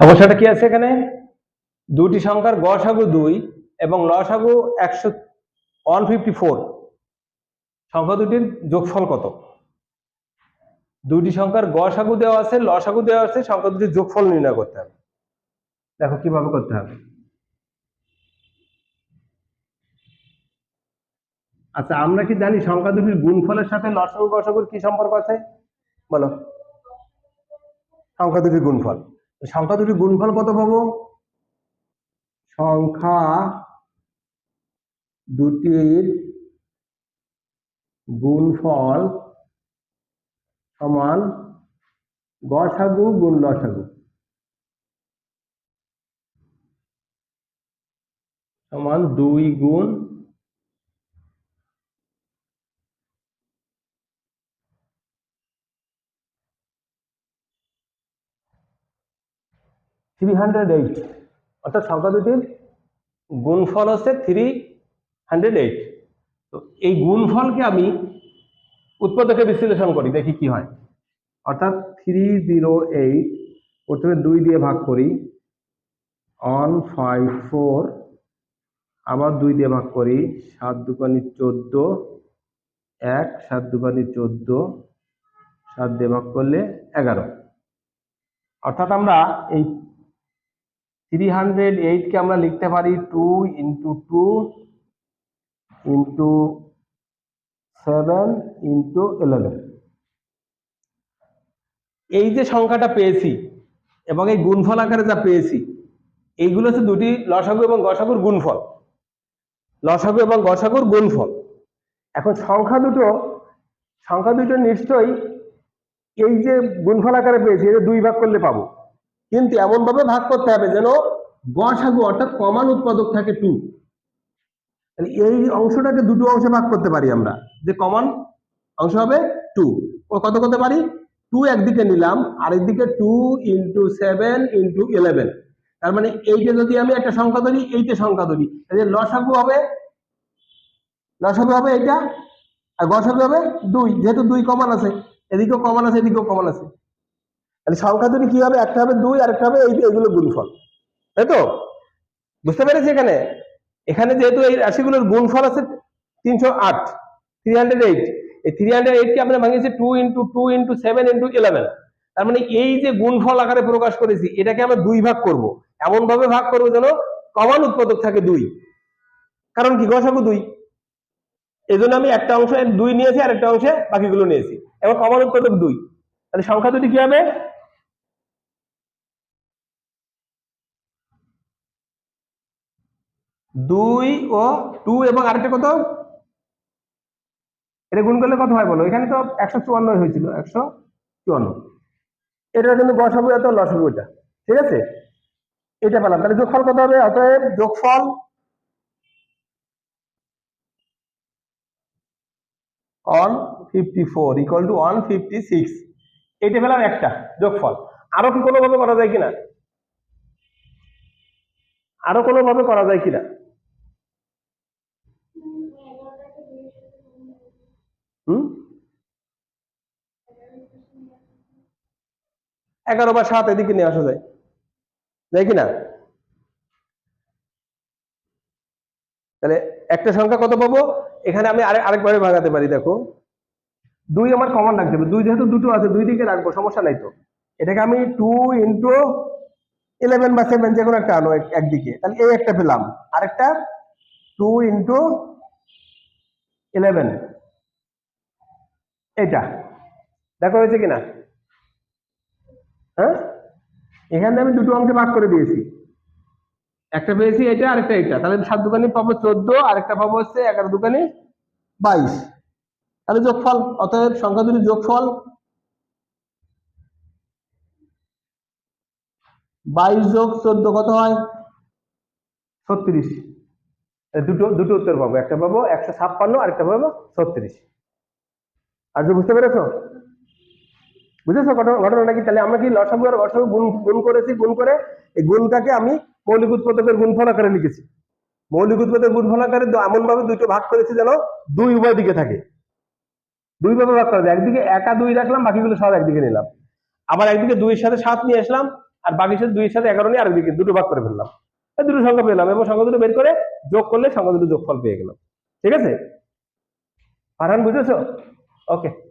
সমস্যাটা কি আছে এখানে? দুটি সংখ্যার গসাগু দুই এবং লসাগু একশো ওয়ান ফিফটি ফোর সংখ্যা দুটির যোগফল কত? দুটি সংখ্যার গসাগু দেওয়া আছে, লসাগু দেওয়া আছে, সংখ্যা দুটির যোগফল নির্ণয় করতে হবে। দেখো, কীভাবে করতে হবে? আচ্ছা আমরা কি জানি সংখ্যা দুটির গুণফলের সাথে লসাগু গসাগুর কি সম্পর্ক আছে? বলো। সংখ্যা দুটির গুণফল। সংখ্যা দুটির গুণফল কত পাবো? সংখ্যা দুটির গুণফল সমান গসাগু গুণ লসাগু। সমান দুই গুণ থ্রি হান্ড্রেড এইট অর্থাৎ সংখ্যা দুটির গুণফল হচ্ছে থ্রি হান্ড্রেড এইট তো এই গুণফলকে আমি উৎপাদকে বিশ্লেষণ করি, দেখি কি হয়। অর্থাৎ থ্রি জিরো এইট প্রথমে দুই দিয়ে ভাগ করি অন ফাইভ ফোর আবার দুই দিয়ে ভাগ করি, সাত দুকানি চোদ্দ, এক, সাত দুকানি চোদ্দ, সাত দিয়ে ভাগ করলে এগারো। অর্থাৎ আমরা এই থ্রি হান্ড্রেড এইটকে আমরা লিখতে পারি two into two into seven into eleven এই যে সংখ্যাটা পেয়েছি এবং এই গুণফল আকারে যা পেয়েছি, এইগুলো হচ্ছে দুটি লসাগু এবং গসাগুর গুণফল। লসাগু এবং গসাগুর গুণফল। এখন সংখ্যা দুটো সংখ্যা দুটো নিশ্চয়ই এই যে গুণফল আকারে পেয়েছি এটা দুই ভাগ করলে পাবো। কিন্তু এমন ভাবে ভাগ করতে হবে যেন গসাগু অর্থাৎ কমান উৎপাদক থাকে টু এই অংশটাকে দুটো অংশে ভাগ করতে পারি আমরা। যে কমন অংশ হবে টু ও কত করতে পারি? টু একদিকে নিলাম আরেকদিকে two into seven into eleven তার মানে এইটা যদি আমি একটা সংখ্যা ধরি, এইটা সংখ্যা ধরি। তাহলে লসাগু হবে লসাগু হবে এইটা, আর গসাগু হবে দুই। যেহেতু দুই কমান আছে, এদিকেও কমান আছে, এদিকেও কমান আছে। তাহলে সংখ্যা দুটি কি হবে? একটা হবে দুই আর একটা হবে এই এগুলো গুণফল। তাই তো? বুঝতে পেরেছি এখানে? এখানে যেহেতু এই রাশিগুলোর গুণফল আছে তিনশো আট থ্রি হান্ড্রেড এইট এই থ্রি হান্ড্রেড এইটকে আমরা ভাঙিয়েছি two into two into seven into eleven তার মানে এই যে গুণফল আকারে প্রকাশ করেছি, এটাকে আমরা দুই ভাগ করব। এমন ভাবে ভাগ করব যেন কমান উৎপাদক থাকে দুই। কারণ কি? গসাগু দুই। এই জন্য আমি একটা অংশে দুই নিয়েছি আর একটা অংশে বাকিগুলো নিয়েছি। এবং কমান উৎপাদক দুই। তাহলে সংখ্যা দুটি কি হবে? দুই ও টু এবং আরেকটা কত? এটা গুণ করলে কত হয় বলো? এখানে তো একশো চুয়ান্ন হয়েছিল, একশো চুয়ান্ন। এটা কিন্তু গসাগু এত লসাগু এটা। ঠিক আছে? এটা পেলাম। তাহলে যোগফল কত হবে? অতএব যোগফল one fifty four equal to one fifty six এইটা পেলাম একটা, যোগফল। আরও কি কোনোভাবে করা যায় কিনা? আরও কোনোভাবে করা যায় কিনা? এগারো বা সাত এদিকে নিয়ে আসা যায়। যায় কিনা তাহলে একটা সংখ্যা কত পাবো? এখানে আমি আরেক আরেকভাবে ভাগাতে পারি, দেখো। দুই আমার কমন রাখতে হবে। দুই যেহেতু দুটো আছে, দুই দিকে রাখব, সমস্যা নাই তো। এটাকে আমি টু ইন্টু ইলেভেন বা সেভেন যে কোনো একটা আনো একদিকে। তাহলে এই একটা পেলাম। আরেকটা টু ইন্টু ইলেভেন। এটা দেখো হয়েছে কিনা? হ্যাঁ? এখানে আমি দুটো অংশে ভাগ করে দিয়েছি। একটা পেয়েছি এটা, আরেকটা এটা। তাহলে সাত দোকানে পাবো চোদ্দ, আরেকটা পাবো হচ্ছে এগারো দোকানে বাইশ। তাহলে যোগফল, অতএব সংখ্যা দুটি যোগফল বাইশ যোগ চোদ্দ কত হয়? ছত্রিশ। দুটো দুটো উত্তর পাবো। একটা পাবো একশো ছাপ্পান্ন আর একটা পাবো ছত্রিশ। আর কি বুঝতে পেরেছ? বুঝেছ ঘটনা ঘটনাটা কি? তাহলে আমরা কি লসাগু আর গসাগু গুণ গুণ করেছি, গুণ করে? এই গুণটাকে আমি মৌলিক উৎপাদকের গুণফল আকারে লিখেছি। মৌলিক উৎপাদকের গুণফল আকারে এমন ভাবে দুটো ভাগ করেছি যেন দুই উভয় দিকে থাকে। দুই ভাবে ভাগ করা যায়। একদিকে একা দুই রাখলাম, বাকিগুলো সব একদিকে নিলাম। আবার একদিকে দুইয়ের সাথে সাত নিয়ে আসলাম, আর বাকি সাথে দুইয়ের সাথে এগারো নিয়ে আরেকদিকে দুটো ভাগ করে ফেললাম। দুটো সংখ্যা পেলাম এবং সংখ্যা দুটো বের করে যোগ করলে সংখ্যা দুটো যোগফল পেয়ে গেলাম। ঠিক আছে? পাঠান, বুঝেছ? ওকে